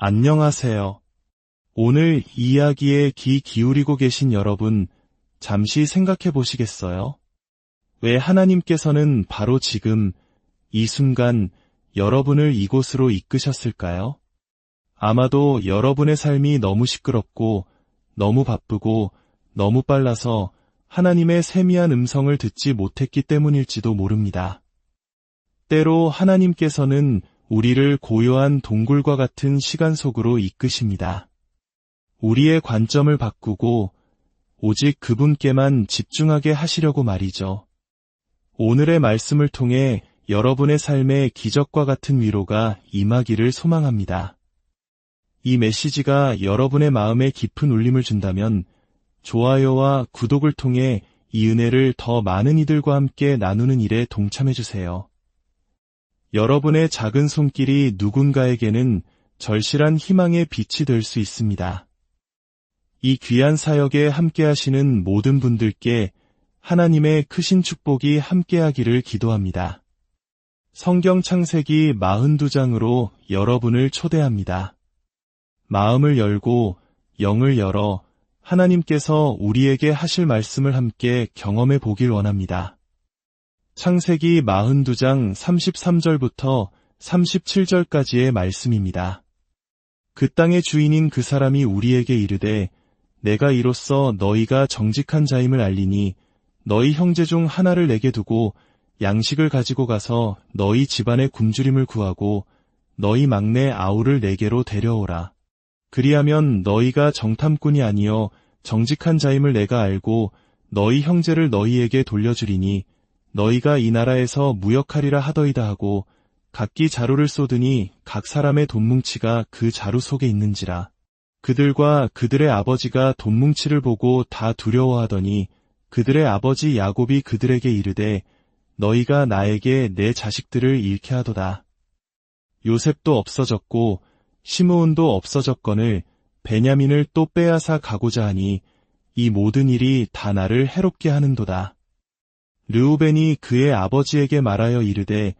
안녕하세요. 오늘 이야기에 귀 기울이고 계신 여러분, 잠시 생각해 보시겠어요? 왜 하나님께서는 바로 지금, 이 순간, 여러분을 이곳으로 이끄셨을까요? 아마도 여러분의 삶이 너무 시끄럽고, 너무 바쁘고, 너무 빨라서 하나님의 세미한 음성을 듣지 못했기 때문일지도 모릅니다. 때로 하나님께서는 우리를 고요한 동굴과 같은 시간 속으로 이끄십니다. 우리의 관점을 바꾸고 오직 그분께만 집중하게 하시려고 말이죠. 오늘의 말씀을 통해 여러분의 삶에 기적과 같은 위로가 임하기를 소망합니다. 이 메시지가 여러분의 마음에 깊은 울림을 준다면 좋아요와 구독을 통해 이 은혜를 더 많은 이들과 함께 나누는 일에 동참해주세요. 여러분의 작은 손길이 누군가에게는 절실한 희망의 빛이 될 수 있습니다. 이 귀한 사역에 함께하시는 모든 분들께 하나님의 크신 축복이 함께하기를 기도합니다. 성경 창세기 42장으로 여러분을 초대합니다. 마음을 열고 영을 열어 하나님께서 우리에게 하실 말씀을 함께 경험해 보길 원합니다. 창세기 42장 33절부터 37절까지의 말씀입니다. 그 땅의 주인인 그 사람이 우리에게 이르되 내가 이로써 너희가 정직한 자임을 알리니 너희 형제 중 하나를 내게 두고 양식을 가지고 가서 너희 집안의 굶주림을 구하고 너희 막내 아우를 내게로 데려오라. 그리하면 너희가 정탐꾼이 아니여 정직한 자임을 내가 알고 너희 형제를 너희에게 돌려주리니 너희가 이 나라에서 무역하리라 하더이다 하고 각기 자루를 쏟으니 각 사람의 돈뭉치가 그 자루 속에 있는지라. 그들과 그들의 아버지가 돈뭉치를 보고 다 두려워하더니 그들의 아버지 야곱이 그들에게 이르되 너희가 나에게 내 자식들을 잃게 하도다. 요셉도 없어졌고 시므온도 없어졌거늘 베냐민을 또 빼앗아 가고자 하니 이 모든 일이 다 나를 해롭게 하는도다. 르우벤이 그의 아버지에게 말하여 이르되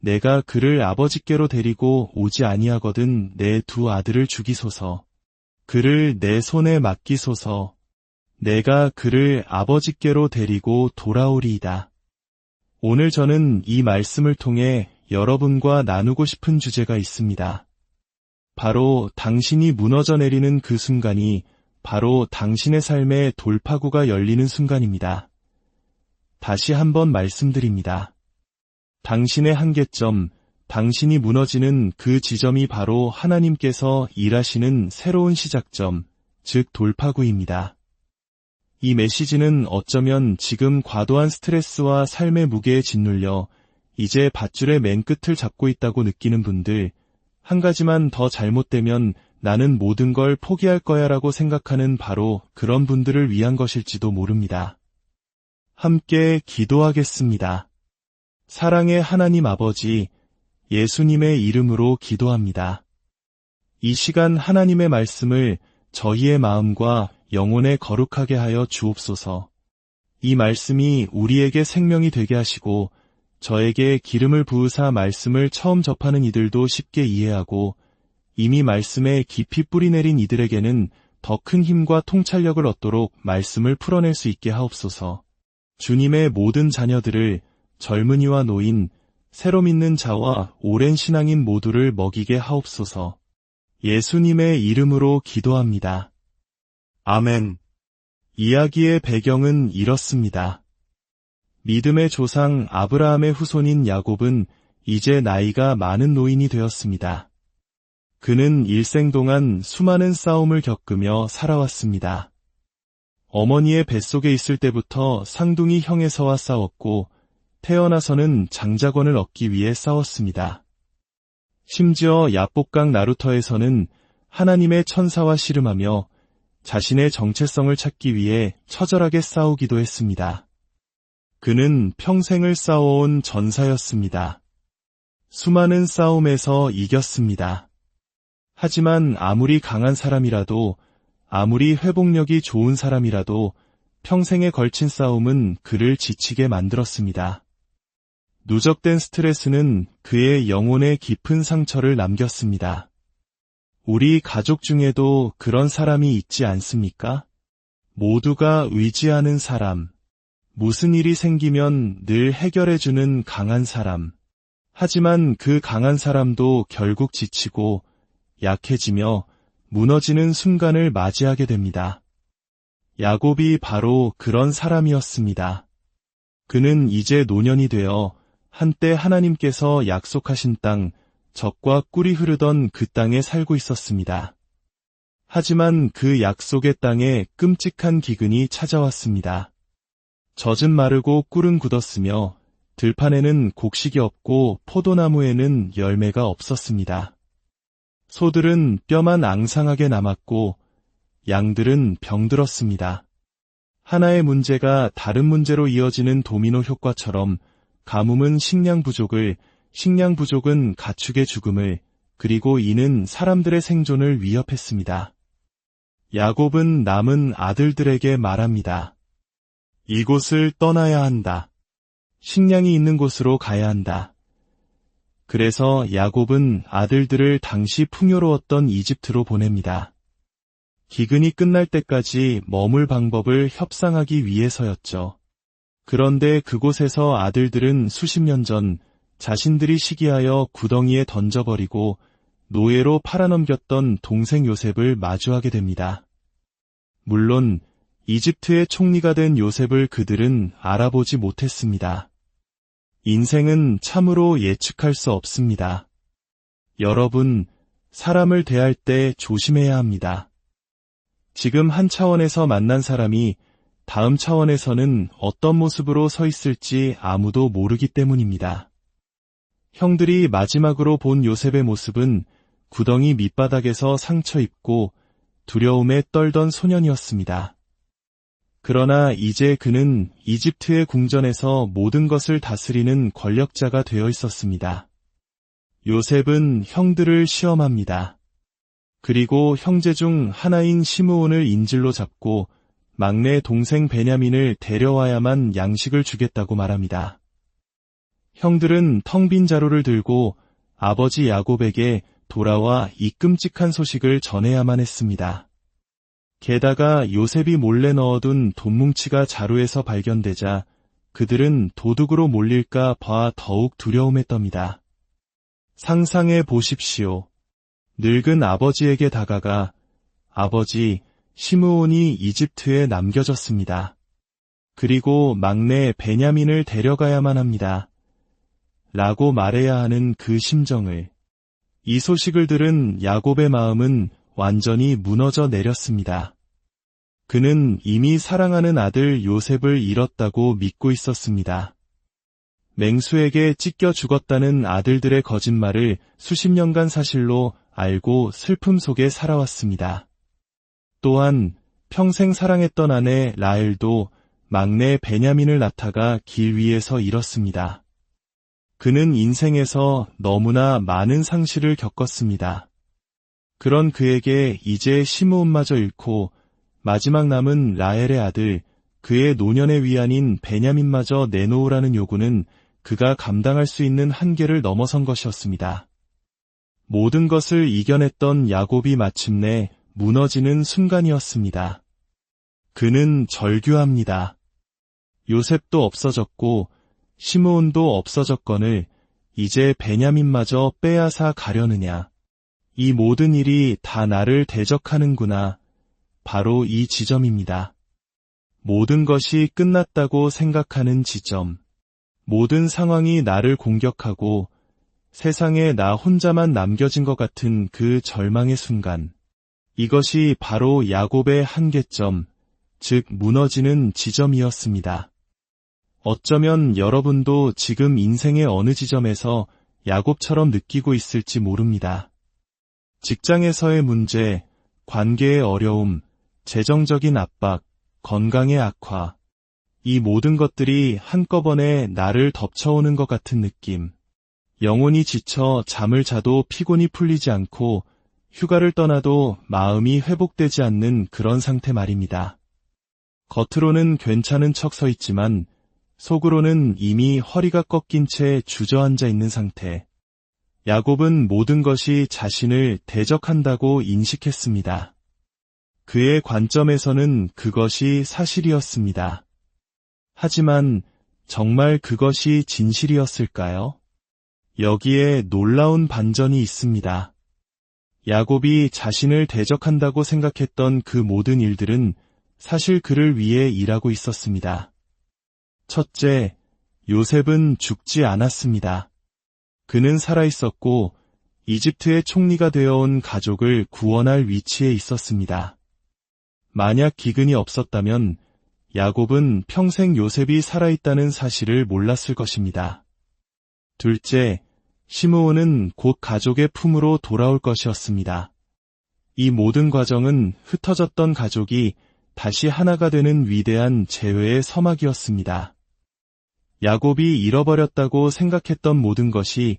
내가 그를 아버지께로 데리고 오지 아니하거든 내 두 아들을 죽이소서. 그를 내 손에 맡기소서. 내가 그를 아버지께로 데리고 돌아오리이다. 오늘 저는 이 말씀을 통해 여러분과 나누고 싶은 주제가 있습니다. 바로 당신이 무너져 내리는 그 순간이 바로 당신의 삶의 돌파구가 열리는 순간입니다. 다시 한번 말씀드립니다. 당신의 한계점, 당신이 무너지는 그 지점이 바로 하나님께서 일하시는 새로운 시작점, 즉 돌파구입니다. 이 메시지는 어쩌면 지금 과도한 스트레스와 삶의 무게에 짓눌려 이제 밧줄의 맨 끝을 잡고 있다고 느끼는 분들, 한 가지만 더 잘못되면 나는 모든 걸 포기할 거야 라고 생각하는 바로 그런 분들을 위한 것일지도 모릅니다. 함께 기도하겠습니다. 사랑의 하나님 아버지, 예수님의 이름으로 기도합니다. 이 시간 하나님의 말씀을 저희의 마음과 영혼에 거룩하게 하여 주옵소서. 이 말씀이 우리에게 생명이 되게 하시고 저에게 기름을 부으사 말씀을 처음 접하는 이들도 쉽게 이해하고 이미 말씀에 깊이 뿌리내린 이들에게는 더 큰 힘과 통찰력을 얻도록 말씀을 풀어낼 수 있게 하옵소서. 주님의 모든 자녀들을 젊은이와 노인, 새로 믿는 자와 오랜 신앙인 모두를 먹이게 하옵소서. 예수님의 이름으로 기도합니다. 아멘. 이야기의 배경은 이렇습니다. 믿음의 조상 아브라함의 후손인 야곱은 이제 나이가 많은 노인이 되었습니다. 그는 일생 동안 수많은 싸움을 겪으며 살아왔습니다. 어머니의 뱃속에 있을 때부터 상둥이 형에서와 싸웠고 태어나서는 장자권을 얻기 위해 싸웠습니다. 심지어 야복강 나루터에서는 하나님의 천사와 씨름하며 자신의 정체성을 찾기 위해 처절하게 싸우기도 했습니다. 그는 평생을 싸워온 전사였습니다. 수많은 싸움에서 이겼습니다. 하지만 아무리 강한 사람이라도 아무리 회복력이 좋은 사람이라도 평생에 걸친 싸움은 그를 지치게 만들었습니다. 누적된 스트레스는 그의 영혼에 깊은 상처를 남겼습니다. 우리 가족 중에도 그런 사람이 있지 않습니까? 모두가 의지하는 사람. 무슨 일이 생기면 늘 해결해주는 강한 사람. 하지만 그 강한 사람도 결국 지치고 약해지며 무너지는 순간을 맞이하게 됩니다. 야곱이 바로 그런 사람이었습니다. 그는 이제 노년이 되어 한때 하나님께서 약속하신 땅, 적과 꿀이 흐르던 그 땅에 살고 있었습니다. 하지만 그 약속의 땅에 끔찍한 기근이 찾아왔습니다. 젖은 마르고 꿀은 굳었으며 들판에는 곡식이 없고 포도나무에는 열매가 없었습니다. 소들은 뼈만 앙상하게 남았고 양들은 병들었습니다. 하나의 문제가 다른 문제로 이어지는 도미노 효과처럼 가뭄은 식량 부족을, 식량 부족은 가축의 죽음을, 그리고 이는 사람들의 생존을 위협했습니다. 야곱은 남은 아들들에게 말합니다. 이곳을 떠나야 한다. 식량이 있는 곳으로 가야 한다. 그래서 야곱은 아들들을 당시 풍요로웠던 이집트로 보냅니다. 기근이 끝날 때까지 머물 방법을 협상하기 위해서였죠. 그런데 그곳에서 아들들은 수십 년 전 자신들이 시기하여 구덩이에 던져버리고 노예로 팔아넘겼던 동생 요셉을 마주하게 됩니다. 물론 이집트의 총리가 된 요셉을 그들은 알아보지 못했습니다. 인생은 참으로 예측할 수 없습니다. 여러분, 사람을 대할 때 조심해야 합니다. 지금 한 차원에서 만난 사람이 다음 차원에서는 어떤 모습으로 서 있을지 아무도 모르기 때문입니다. 형들이 마지막으로 본 요셉의 모습은 구덩이 밑바닥에서 상처 입고 두려움에 떨던 소년이었습니다. 그러나 이제 그는 이집트의 궁전에서 모든 것을 다스리는 권력자가 되어 있었습니다. 요셉은 형들을 시험합니다. 그리고 형제 중 하나인 시므온을 인질로 잡고 막내 동생 베냐민을 데려와야만 양식을 주겠다고 말합니다. 형들은 텅 빈 자루를 들고 아버지 야곱에게 돌아와 이 끔찍한 소식을 전해야만 했습니다. 게다가 요셉이 몰래 넣어둔 돈뭉치가 자루에서 발견되자 그들은 도둑으로 몰릴까 봐 더욱 두려움에 떱니다. 상상해 보십시오. 늙은 아버지에게 다가가 아버지 시므온이 이집트에 남겨졌습니다. 그리고 막내 베냐민을 데려가야만 합니다. 라고 말해야 하는 그 심정을 이 소식을 들은 야곱의 마음은 완전히 무너져 내렸습니다. 그는 이미 사랑하는 아들 요셉을 잃었다고 믿고 있었습니다. 맹수에게 찢겨 죽었다는 아들들의 거짓말을 수십 년간 사실로 알고 슬픔 속에 살아왔습니다. 또한 평생 사랑했던 아내 라엘도 막내 베냐민을 낳다가 길 위에서 잃었습니다. 그는 인생에서 너무나 많은 상실을 겪었습니다. 그런 그에게 이제 시므온마저 잃고 마지막 남은 라엘의 아들 그의 노년의 위안인 베냐민마저 내놓으라는 요구는 그가 감당할 수 있는 한계를 넘어선 것이었습니다. 모든 것을 이겨냈던 야곱이 마침내 무너지는 순간이었습니다. 그는 절규합니다. 요셉도 없어졌고 시므온도 없어졌건을 이제 베냐민마저 빼앗아 가려느냐. 이 모든 일이 다 나를 대적하는구나. 바로 이 지점입니다. 모든 것이 끝났다고 생각하는 지점. 모든 상황이 나를 공격하고 세상에 나 혼자만 남겨진 것 같은 그 절망의 순간. 이것이 바로 야곱의 한계점, 즉 무너지는 지점이었습니다. 어쩌면 여러분도 지금 인생의 어느 지점에서 야곱처럼 느끼고 있을지 모릅니다. 직장에서의 문제, 관계의 어려움, 재정적인 압박, 건강의 악화, 이 모든 것들이 한꺼번에 나를 덮쳐오는 것 같은 느낌. 영혼이 지쳐 잠을 자도 피곤이 풀리지 않고 휴가를 떠나도 마음이 회복되지 않는 그런 상태 말입니다. 겉으로는 괜찮은 척 서 있지만 속으로는 이미 허리가 꺾인 채 주저앉아 있는 상태. 야곱은 모든 것이 자신을 대적한다고 인식했습니다. 그의 관점에서는 그것이 사실이었습니다. 하지만 정말 그것이 진실이었을까요? 여기에 놀라운 반전이 있습니다. 야곱이 자신을 대적한다고 생각했던 그 모든 일들은 사실 그를 위해 일하고 있었습니다. 첫째, 요셉은 죽지 않았습니다. 그는 살아있었고 이집트의 총리가 되어온 가족을 구원할 위치에 있었습니다. 만약 기근이 없었다면 야곱은 평생 요셉이 살아있다는 사실을 몰랐을 것입니다. 둘째, 시므온은 곧 가족의 품으로 돌아올 것이었습니다. 이 모든 과정은 흩어졌던 가족이 다시 하나가 되는 위대한 재회의 서막이었습니다. 야곱이 잃어버렸다고 생각했던 모든 것이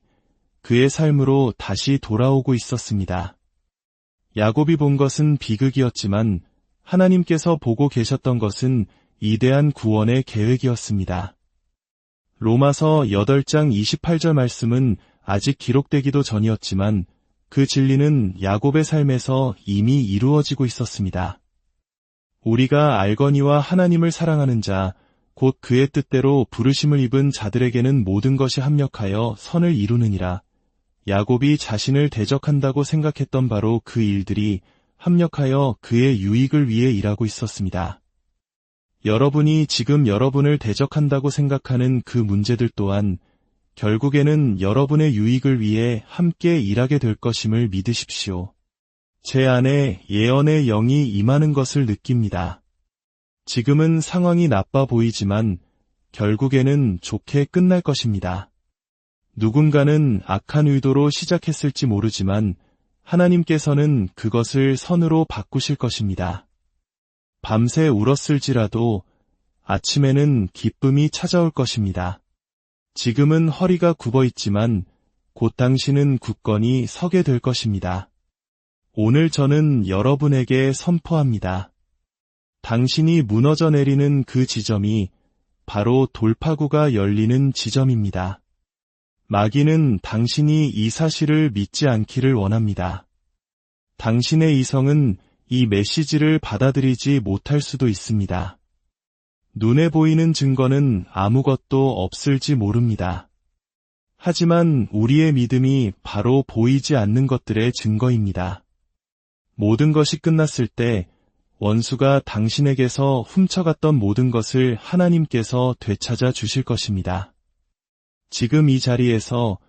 그의 삶으로 다시 돌아오고 있었습니다. 야곱이 본 것은 비극이었지만 하나님께서 보고 계셨던 것은 이대한 구원의 계획이었습니다. 로마서 8장 28절 말씀은 아직 기록되기도 전이었지만 그 진리는 야곱의 삶에서 이미 이루어지고 있었습니다. 우리가 알거니와 하나님을 사랑하는 자, 곧 그의 뜻대로 부르심을 입은 자들에게는 모든 것이 합력하여 선을 이루느니라. 야곱이 자신을 대적한다고 생각했던 바로 그 일들이 합력하여 그의 유익을 위해 일하고 있었습니다. 여러분이 지금 여러분을 대적한다고 생각하는 그 문제들 또한 결국에는 여러분의 유익을 위해 함께 일하게 될 것임을 믿으십시오. 제 안에 예언의 영이 임하는 것을 느낍니다. 지금은 상황이 나빠 보이지만 결국에는 좋게 끝날 것입니다. 누군가는 악한 의도로 시작했을지 모르지만 하나님께서는 그것을 선으로 바꾸실 것입니다. 밤새 울었을지라도 아침에는 기쁨이 찾아올 것입니다. 지금은 허리가 굽어 있지만 곧 당신은 굳건히 서게 될 것입니다. 오늘 저는 여러분에게 선포합니다. 당신이 무너져 내리는 그 지점이 바로 돌파구가 열리는 지점입니다. 마귀는 당신이 이 사실을 믿지 않기를 원합니다. 당신의 이성은 이 메시지를 받아들이지 못할 수도 있습니다. 눈에 보이는 증거는 아무것도 없을지 모릅니다. 하지만 우리의 믿음이 바로 보이지 않는 것들의 증거입니다. 모든 것이 끝났을 때 원수가 당신에게서 훔쳐갔던 모든 것을 하나님께서 되찾아 주실 것입니다. 지금 이 자리에서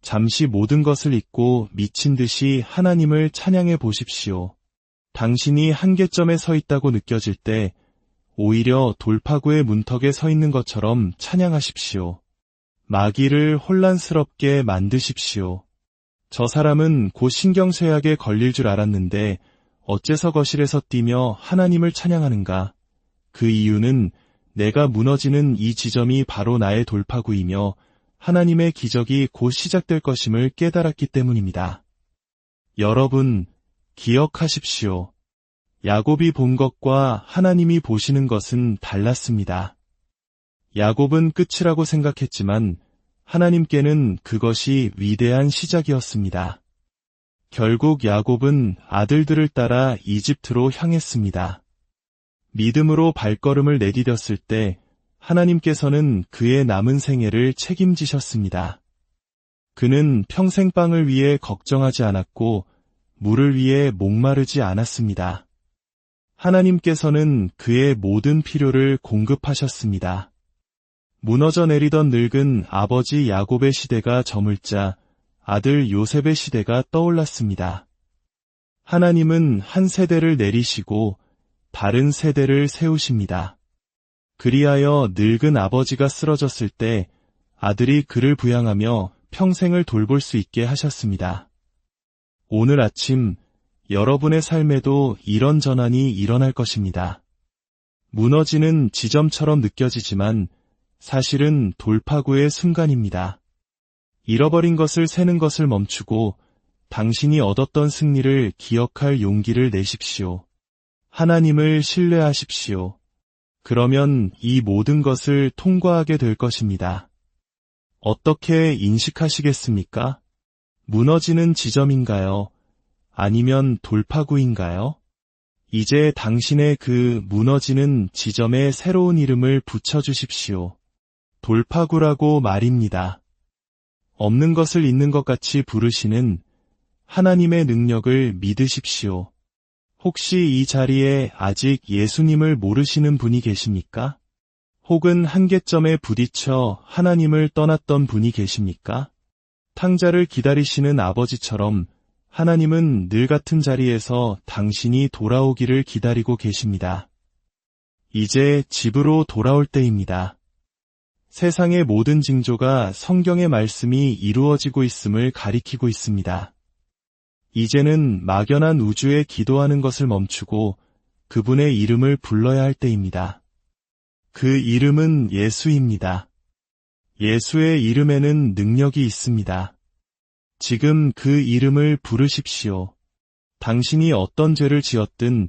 잠시 모든 것을 잊고 미친 듯이 하나님을 찬양해 보십시오. 당신이 한계점에 서 있다고 느껴질 때 오히려 돌파구의 문턱에 서 있는 것처럼 찬양하십시오. 마귀를 혼란스럽게 만드십시오. 저 사람은 곧 신경쇠약에 걸릴 줄 알았는데 어째서 거실에서 뛰며 하나님을 찬양하는가? 그 이유는 내가 무너지는 이 지점이 바로 나의 돌파구이며 하나님의 기적이 곧 시작될 것임을 깨달았기 때문입니다. 여러분, 기억하십시오. 야곱이 본 것과 하나님이 보시는 것은 달랐습니다. 야곱은 끝이라고 생각했지만 하나님께는 그것이 위대한 시작이었습니다. 결국 야곱은 아들들을 따라 이집트로 향했습니다. 믿음으로 발걸음을 내디뎠을 때 하나님께서는 그의 남은 생애를 책임지셨습니다. 그는 평생 빵을 위해 걱정하지 않았고 물을 위해 목마르지 않았습니다. 하나님께서는 그의 모든 필요를 공급하셨습니다. 무너져 내리던 늙은 아버지 야곱의 시대가 저물자 아들 요셉의 시대가 떠올랐습니다. 하나님은 한 세대를 내리시고 다른 세대를 세우십니다. 그리하여 늙은 아버지가 쓰러졌을 때 아들이 그를 부양하며 평생을 돌볼 수 있게 하셨습니다. 오늘 아침 여러분의 삶에도 이런 전환이 일어날 것입니다. 무너지는 지점처럼 느껴지지만 사실은 돌파구의 순간입니다. 잃어버린 것을 세는 것을 멈추고 당신이 얻었던 승리를 기억할 용기를 내십시오. 하나님을 신뢰하십시오. 그러면 이 모든 것을 통과하게 될 것입니다. 어떻게 인식하시겠습니까? 무너지는 지점인가요? 아니면 돌파구인가요? 이제 당신의 그 무너지는 지점에 새로운 이름을 붙여주십시오. 돌파구라고 말입니다. 없는 것을 있는 것 같이 부르시는 하나님의 능력을 믿으십시오. 혹시 이 자리에 아직 예수님을 모르시는 분이 계십니까? 혹은 한계점에 부딪혀 하나님을 떠났던 분이 계십니까? 탕자를 기다리시는 아버지처럼 하나님은 늘 같은 자리에서 당신이 돌아오기를 기다리고 계십니다. 이제 집으로 돌아올 때입니다. 세상의 모든 징조가 성경의 말씀이 이루어지고 있음을 가리키고 있습니다. 이제는 막연한 우주에 기도하는 것을 멈추고 그분의 이름을 불러야 할 때입니다. 그 이름은 예수입니다. 예수의 이름에는 능력이 있습니다. 지금 그 이름을 부르십시오. 당신이 어떤 죄를 지었든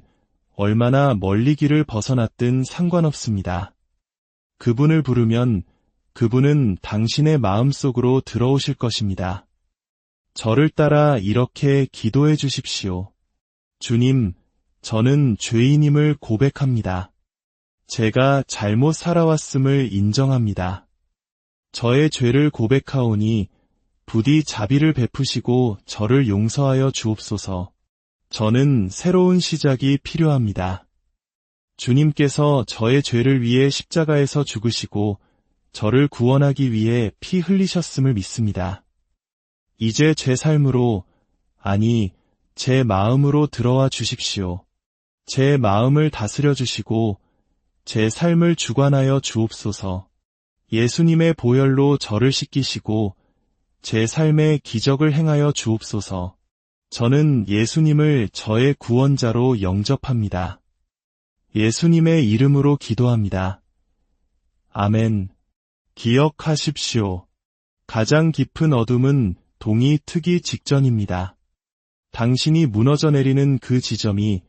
얼마나 멀리 길을 벗어났든 상관없습니다. 그분을 부르면 그분은 당신의 마음 속으로 들어오실 것입니다. 저를 따라 이렇게 기도해 주십시오. 주님, 저는 죄인임을 고백합니다. 제가 잘못 살아왔음을 인정합니다. 저의 죄를 고백하오니 부디 자비를 베푸시고 저를 용서하여 주옵소서. 저는 새로운 시작이 필요합니다. 주님께서 저의 죄를 위해 십자가에서 죽으시고 저를 구원하기 위해 피 흘리셨음을 믿습니다. 이제 제 삶으로, 아니, 제 마음으로 들어와 주십시오. 제 마음을 다스려 주시고, 제 삶을 주관하여 주옵소서. 예수님의 보혈로 저를 씻기시고, 제 삶에 기적을 행하여 주옵소서. 저는 예수님을 저의 구원자로 영접합니다. 예수님의 이름으로 기도합니다. 아멘. 기억하십시오. 가장 깊은 어둠은 동이 트기 직전입니다. 당신이 무너져 내리는 그 지점이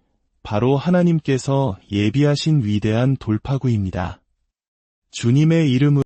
바로 하나님께서 예비하신 위대한 돌파구입니다. 주님의 이름으로